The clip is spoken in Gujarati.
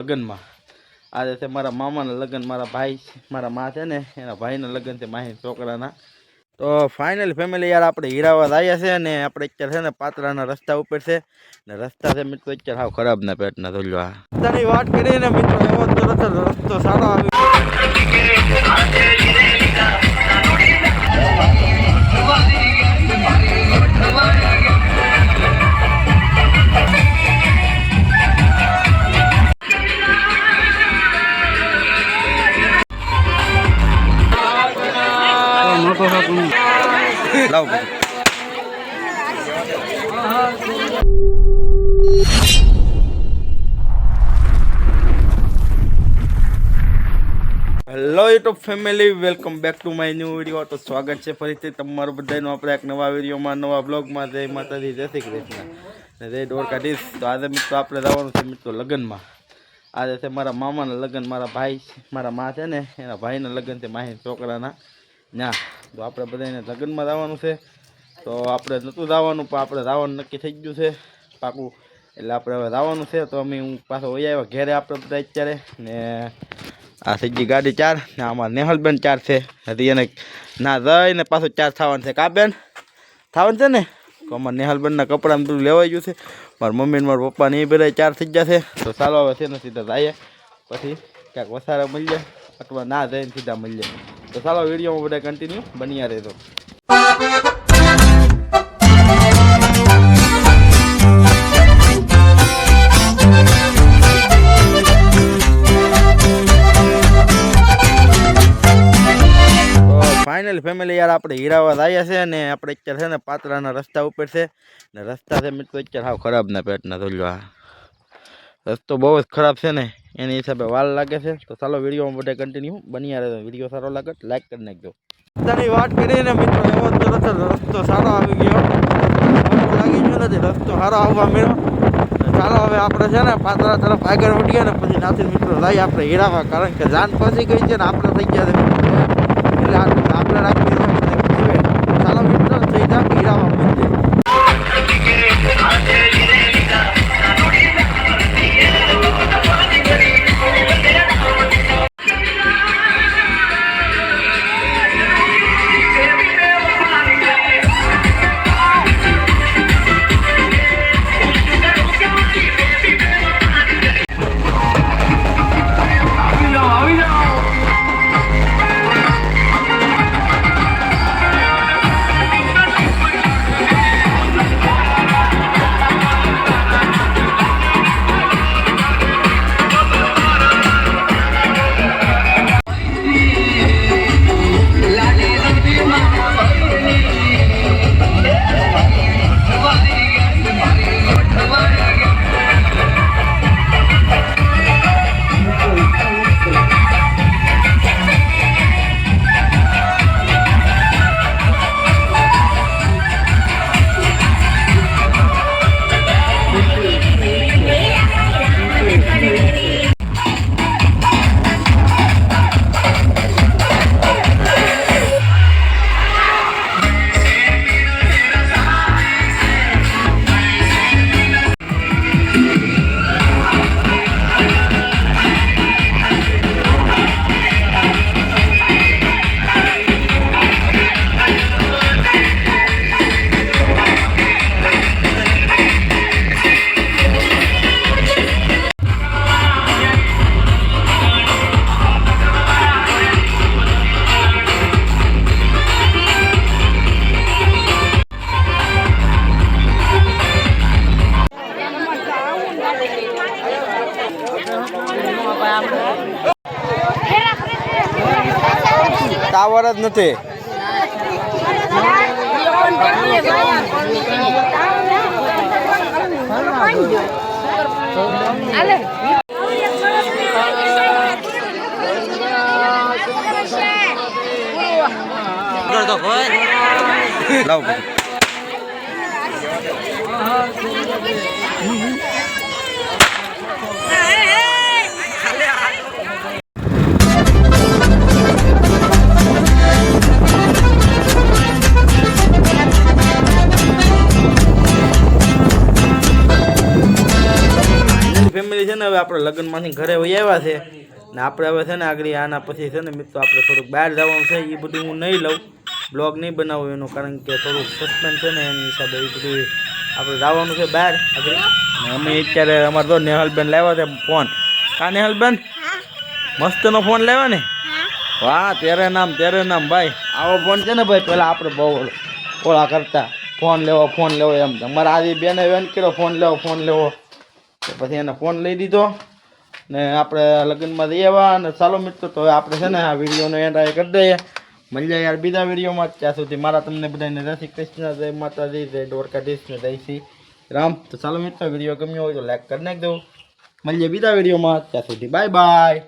લગ્નમાં. આજે છે મારા મામાના લગ્ન, મારા ભાઈ મારા મા છે ને, એના ભાઈના લગ્ન છે માહી છોકરાના. તો ફાઇનલ ફેમિલી યાર આપણે હીરાવાદ આવ્યા છે ને આપણે અત્યારે છે ને પાતળાના રસ્તા ઉપર છે. ને રસ્તા છે મિત્રો અત્યારે હાવ ખરાબ ના પેટના ધોલ્યો આ. રસ્તાની વાત કરીએ ને મિત્રો, એવો રસ્તો સારો આવી બધું. Hello YouTube family welcome back to my new video તો સ્વાગત છે ફરીથી તમારું બધાનું. આપણે એક નવા વિડીયોમાં, નવા બ્લોગમાં જય માતાજી, જય શ્રી કૃષ્ણ. ને જય દ્વારકાધીશ તો આજે મિત્રો આપણે જવાનું છે મિત્રો લગ્નમાં. આજે છે મારા મામાના લગ્ન, મારા ભાઈ મારા મા છે ને, એના ભાઈના લગ્ન છે માહી છોકરાના. ના તો આપણે બધાને લગ્નમાં જવાનું છે. તો આપણે નહોતું જવાનું, પણ આપણે જવાનું નક્કી થઈ ગયું છે પાકું. એટલે આપણે હવે જવાનું છે, તો અમે હું પાછો વહી આવ્યો ઘેરે આપણે બધા અત્યારે. ને આ સજ્જી ગાડી ચાર, ને આમાં નેહલબેન ચાર છે. હજી એને ના જઈને પાછું ચાર થવાનું છે. કાબેન થવાનું છે ને? તો અમારા નેહલબેનના કપડાં બધું લેવાઈ ગયું છે. મારા મમ્મીને મારા પપ્પા ને એ બધા ચાર થઈ જશે તો ચાલો હવે છે ને સીધા જઈએ. પછી ક્યાંક વસારા મળી જાય અથવા ના જઈને સીધા મળી જાય તો ચાલો વિડીયોમાં બધા કન્ટિન્યુ બન્યા રહેજો. ફાઇનલ ફેમિલી યાર આપણે હીરાવાદ આવ્યા છે ને આપણે અત્યારે છે ને પાતળાના રસ્તા ઉપર છે. ને રસ્તા છે મિત્રો, અત્યારે સાવ ખરાબ ના પેટના આ રસ્તો બહુ જ ખરાબ છે ને. એની હિસાબે વાલ લાગે છે. તો ચાલો વિડીયોમાં બધા કન્ટિન્યુ બન્યા રહેજો વીડિયો સારો લાગે લાઈક કરી નાખજો. રસ્તાની વાત કરીએ ને મિત્રો, એવો તરત જ રસ્તો સારો આવી ગયો. ખોટું લાગી ગયો નથી, રસ્તો સારો આવવા મળ્યો. તો ચાલો હવે આપણે છે ને પાતળા તરફ આગળ વધીએ ને પછી નાથી મિત્રો લઈ આપણે હીરાવા કારણ કે જાન ફસી ગઈ છે ને આપણે થઈ ગયા છે. મિત્રો એટલે આ- આપણે રાખવી ટાવર જ નથી. લાવ છે ને, હવે આપણે લગ્નમાંથી ઘરે વહી આવ્યા છે. ને આપણે હવે છે ને, આગળ આના પછી છે ને, મિત્રો, આપણે થોડુંક બહાર જવાનું છે. એ બધું હું નહીં લઉં. બ્લોગ નહીં બનાવું એનું, કારણ કે થોડુંક સસ્પેન્ડ છે ને, એની હિસાબે એ બધું આપણે જવાનું છે બહાર. આગળ અમે અત્યારે, અમારે તો નેહલબેન લાવ્યા છે ફોન. કા નેહલબેન? મસ્તનો ફોન લેવા ને? વાહ, તેરે નામ તેરે નામ, ભાઈ. આવો ફોન છે ને, ભાઈ, પેલા આપણે બહુ ઓળા કરતા. ફોન લેવો ફોન લેવો એમ. અમારા આજે બેને વેન કર્યો, ફોન લેવો ફોન લેવો. તો પછી એને ફોન લઈ દીધો ને આપણે લગ્નમાં જઈ અને ચાલો મિત્રો, તો આપણે છે ને આ વિડીયોનો એન્ડ કરી દઈએ. મળીએ યાર બીજા વિડીયોમાં. ત્યાં સુધી મારા તમને બધાને જય કૃષ્ણ, જય માતાજી, જય દ્વારકાધીશ ને જય શ્રી રામ. તો ચાલો મિત્રો, વીડિયો ગમ્યો હોય તો લાઈક કરી નાખજો. મળીએ બીજા વિડીયોમાં. ત્યાં સુધી બાય બાય